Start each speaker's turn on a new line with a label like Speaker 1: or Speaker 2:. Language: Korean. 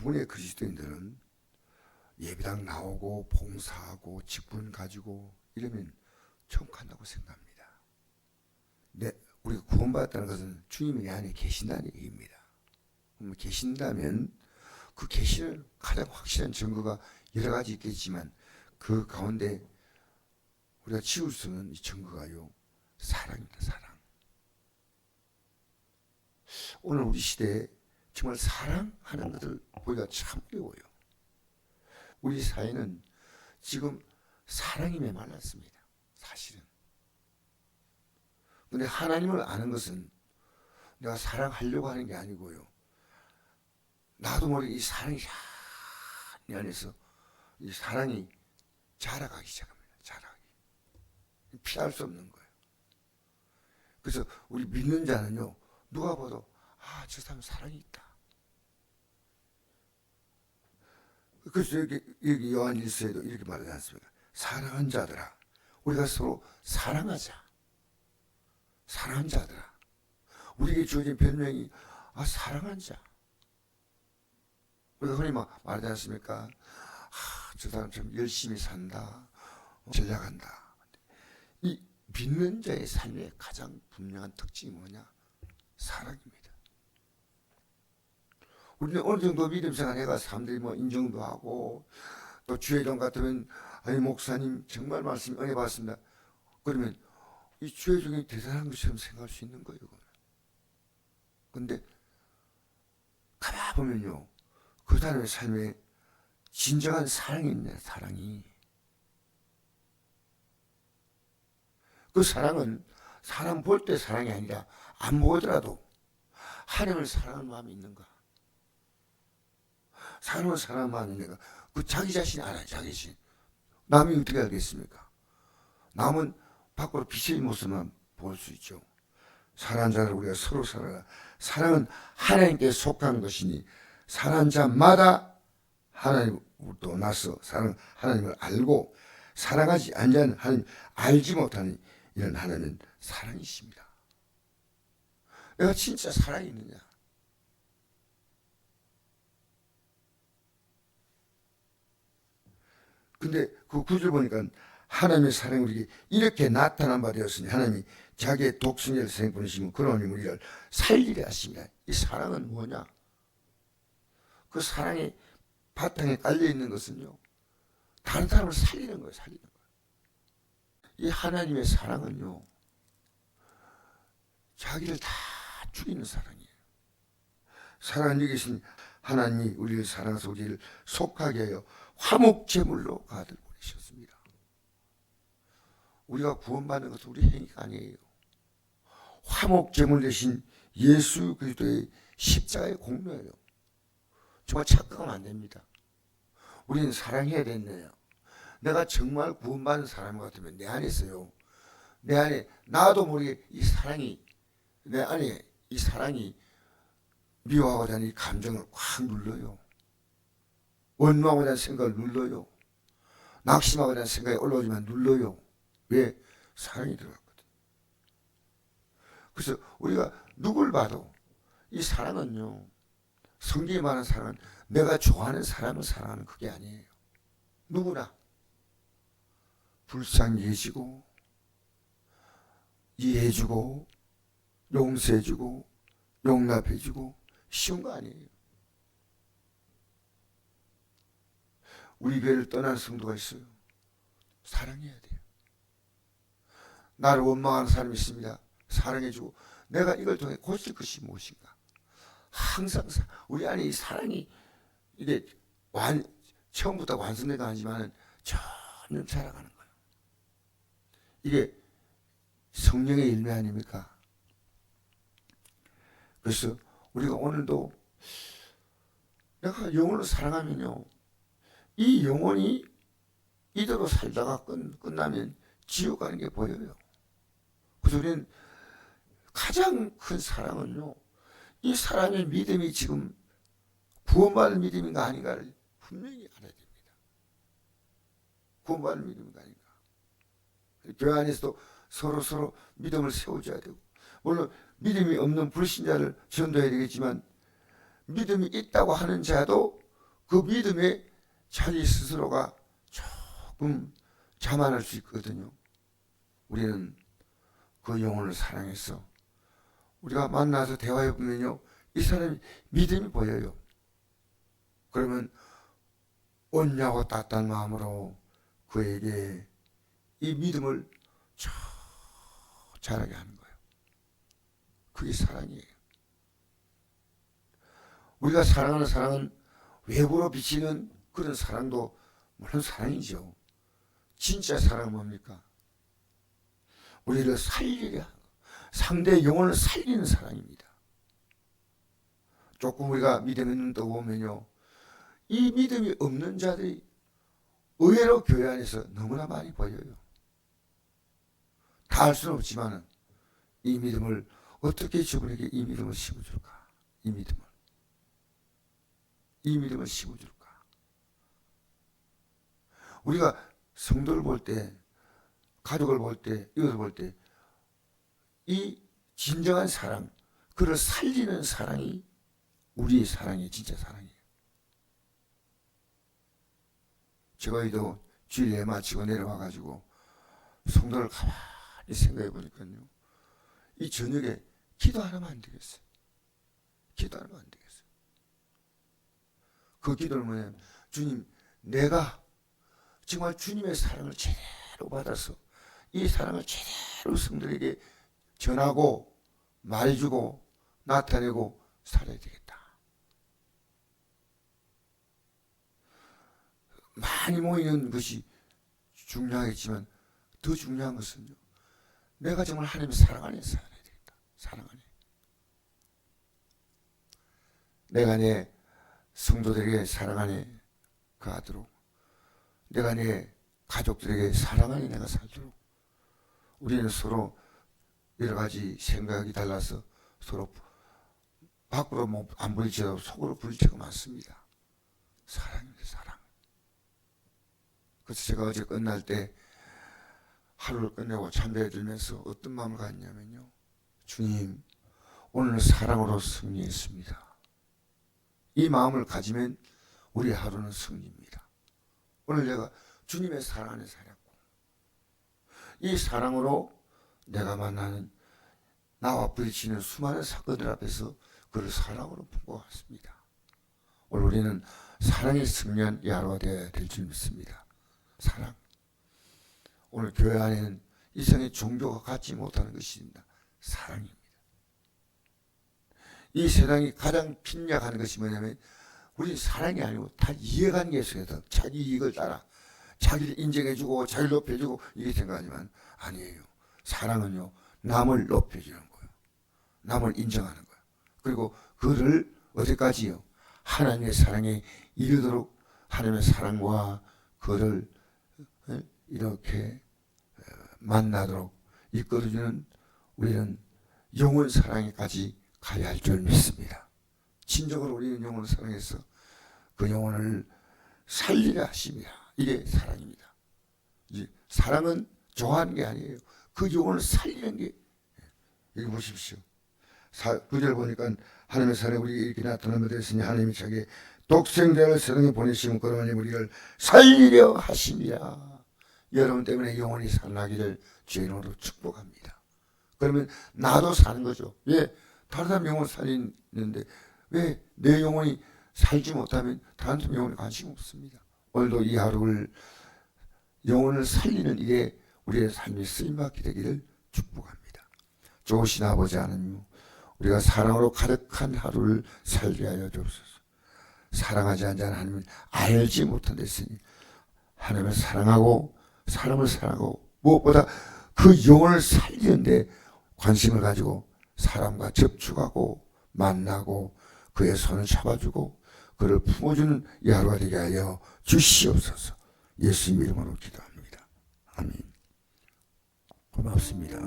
Speaker 1: 대부분의 그리스도인들은 예배당 나오고 봉사하고 직분 가지고 이러면 천국 간다고 생각합니다. 네, 우리가 구원받았다는 것은 주님이 내 안에 계신다는 얘기입니다. 그럼 계신다면 그 계시는 가장 확실한 증거가 여러 가지 있겠지만 그 가운데 우리가 지울 수 없는 이 증거가요 사랑입니다. 사랑. 오늘 우리 시대에 정말 사랑하는 것을 보기가 참 어려워요. 우리 사회는 지금 사랑이 메말랐습니다. 사실은. 근데 하나님을 아는 것은 내가 사랑하려고 하는 게 아니고요. 나도 모르게 이 사랑이 내 안에서 이 사랑이 자라가기 시작합니다. 자라기. 피할 수 없는 거예요. 그래서 우리 믿는 자는요, 누가 봐도, 아, 저 사람 사랑이 있다. 그래서 여기, 여기 요한 일서에도 이렇게 말하지 않습니까? 사랑한 자들아, 우리가 서로 사랑하자. 사랑한 자들아. 우리에게 주어진 별명이, 아, 사랑한 자. 우리가 흔히 막 말하지 않습니까? 아, 저 사람 참 열심히 산다. 전략한다. 이 믿는 자의 삶의 가장 분명한 특징이 뭐냐? 사랑입니다. 우리는 어느 정도 믿음 생활 해가 사람들이 뭐 인정도 하고 또 주의령 같으면 아니 목사님 정말 말씀 은혜 받습니다. 그러면 이 주의종이 대단한 것처럼 생각할 수 있는 거예요. 근데 가만 보면요. 그 사람의 삶에 진정한 사랑이 있네, 사랑이. 그 사랑은 사람 볼 때 사랑이 아니라 안 보더라도 하나님을 사랑하는 마음이 있는가? 사람을 사랑하는 있는가? 그 자기 자신이 알아요, 자기 자신. 남이 어떻게 알겠습니까? 남은 밖으로 빛의 모습만 볼 수 있죠. 사랑하는 자를 우리가 서로 사랑하 사랑은 하나님께 속한 것이니 사랑하는 자마다 하나님으로부터 나서 사랑 하나님을 알고 사랑하지 않는 하나님 알지 못하는 이런 하나님은 사랑이십니다. 내가 진짜 사랑이 있느냐? 근데 그 구절 보니까 하나님의 사랑이 우리에게 이렇게 나타난 바 되었으니 하나님이 자기의 독생자를 생보내시면 그러니 우리를 살리려 하십니다. 이 사랑은 뭐냐? 그 사랑의 바탕에 깔려 있는 것은요. 다른 사람을 살리는 거예요. 살리는 거예요. 이 하나님의 사랑은요. 자기를 다 죽이는 사랑이에요. 사랑은 여기 계신 하나님이 우리를 사랑해서 우리를 속하게 하여 화목 제물로 가들 보내셨습니다. 우리가 구원받는 것은 우리 행위가 아니에요. 화목 제물 대신 예수 그리스도의 십자가의 공로예요. 정말 착각하면 안 됩니다. 우리는 사랑해야 된대요. 내가 정말 구원받은 사람 같으면 내 안에서요. 내 안에 나도 모르게 이 사랑이 내 안에 이 사랑이 미워하고자 하는 이 감정을 확 눌러요. 원망하고자 하는 생각을 눌러요. 낙심하고자 하는 생각이 올라오지만 눌러요. 왜? 사랑이 들어갔거든. 그래서 우리가 누굴 봐도 이 사랑은요. 성경에 말하는 사랑은 내가 좋아하는 사람을 사랑하는 그게 아니에요. 누구나 불쌍해지고 이해해주고 용서해주고 용납해주고 쉬운 거 아니에요. 우리 교회를 떠난 성도가 있어요. 사랑해야 돼요. 나를 원망하는 사람이 있습니다. 사랑해주고 내가 이걸 통해 고칠 것이 무엇인가? 항상 사- 우리 안에 이 사랑이 이게 완 처음부터 완성되가 아니지만은 점점 자라가는 거예요. 이게 성령의 일매 아닙니까? 그래서 우리가 오늘도 내가 영혼을 사랑하면요, 이 영혼이 이대로 살다가 끝, 끝나면 지옥 가는 게 보여요. 그래서 우리는 가장 큰 사랑은요, 이 사람의 믿음이 지금 구원받을 믿음인가 아닌가를 분명히 알아야 됩니다. 구원받을 믿음인가 아닌가. 교회 안에서도 서로 서로 믿음을 세워줘야 되고, 물론 믿음이 없는 불신자를 전도해야 되겠지만, 믿음이 있다고 하는 자도 그 믿음에 자기 스스로가 조금 자만할 수 있거든요. 우리는 그 영혼을 사랑해서 우리가 만나서 대화해 보면요. 이 사람이 믿음이 보여요. 그러면 온냐고 따뜻한 마음으로 그에게 이 믿음을 쭉 자라게 하는 거예요. 그게 사랑이에요. 우리가 사랑하는 사랑은 외부로 비치는 그런 사랑도 물론 사랑이죠. 진짜 사랑은 뭡니까? 우리를 살리려 상대의 영혼을 살리는 사랑입니다. 조금 우리가 믿음이 눈 떠보면요. 이 믿음이 없는 자들이 의외로 교회 안에서 너무나 많이 보여요. 다 할 수는 없지만 이 믿음을 어떻게 저분에게 이 믿음을 심어줄까? 이 믿음을. 이 믿음을 심어줄까? 우리가 성도를 볼 때, 가족을 볼 때, 이것을 볼 때, 이 진정한 사랑, 그를 살리는 사랑이 우리의 사랑이 진짜 사랑이에요. 제가 이도 주일에 마치고 내려와가지고 성도를 가만히 생각해 보니까요. 이 저녁에 기도 하나만 안 되겠어요. 기도 하나만 안 되겠어요. 그 기도는 뭐냐면 주님 내가 정말 주님의 사랑을 제대로 받아서 이 사랑을 제대로 성도에게 전하고 말해주고 나타내고 살아야 되겠다. 많이 모이는 것이 중요하겠지만 더 중요한 것은요. 내가 정말 하나님의 사랑 안에 살아야 되겠다. 사랑 안에. 내가 내 성도들에게 사랑 안에 가도록 내가 내 가족들에게 사랑 안에 내가 살도록 우리는 서로 여러 가지 생각이 달라서 서로 밖으로 뭐안 부딪혀도 속으로 부딪히고 많습니다. 사랑입니다. 사랑. 그래서 제가 어제 끝날 때 하루를 끝내고 참배해 들면서 어떤 마음을 갖냐면요. 주님, 오늘 사랑으로 승리했습니다. 이 마음을 가지면 우리 하루는 승리입니다. 오늘 내가 주님의 사랑 안에 살았고, 이 사랑으로 내가 만나는 나와 부딪히는 수많은 사건들 앞에서 그를 사랑으로 품고 왔습니다. 오늘 우리는 사랑의 승리한 이 하루가 되어야 될 줄 믿습니다. 사랑. 오늘 교회 안에는 이성의 종교가 갖지 못하는 것입니다. 사랑입니다. 이 세상이 가장 핀약하는 것이 뭐냐면 우리 사랑이 아니고 다 이해관계 속에서 자기 이익을 따라 자기를 인정해주고 자기를 높여주고 이게 생각하지만 아니에요. 사랑은요 남을 높여주는 거예요. 남을 인정하는 거예요. 그리고 그를 어디까지요? 하나님의 사랑에 이르도록 하나님의 사랑과 그를 이렇게 어, 만나도록 이끌어주는 우리는 영원 사랑에까지 가야 할 줄 믿습니다. 진정으로 우리는 영혼을 사랑해서 그 영혼을 살리려 하십니다. 이게 사랑입니다. 사랑은 좋아하는 게 아니에요. 그 영혼을 살리는 게 여기 보십시오. 구절 보니까 하나님의 사랑 우리 이렇게 나타나며 되으니 하나님이 자기 독생자를 세상에 보내시면 그러니 우리를 살리려 하십니다. 여러분 때문에 영혼이 살아나기를 주인으로 축복합니다. 그러면 나도 사는 거죠. 왜? 다른 사람 영혼 살리는데 왜 내 영혼이 살지 못하면 사람 영혼에 관심 없습니다. 오늘도 이 하루를 영혼을 살리는 일에 우리의 삶이 쓰임받게 되기를 축복합니다. 좋으신 아버지 하나님 우리가 사랑으로 가득한 하루를 살게 하여 주옵소서. 사랑하지 않는 하나님을 알지 못한 데으니 하나님을 사랑하고 사람을 사랑하고 무엇보다 그 영혼을 살리는데 관심을 가지고 사람과 접촉하고 만나고 그의 손을 잡아주고 그를 품어주는 이 하루가 되게 하여 주시옵소서 예수님 이름으로 기도합니다. 아멘 고맙습니다.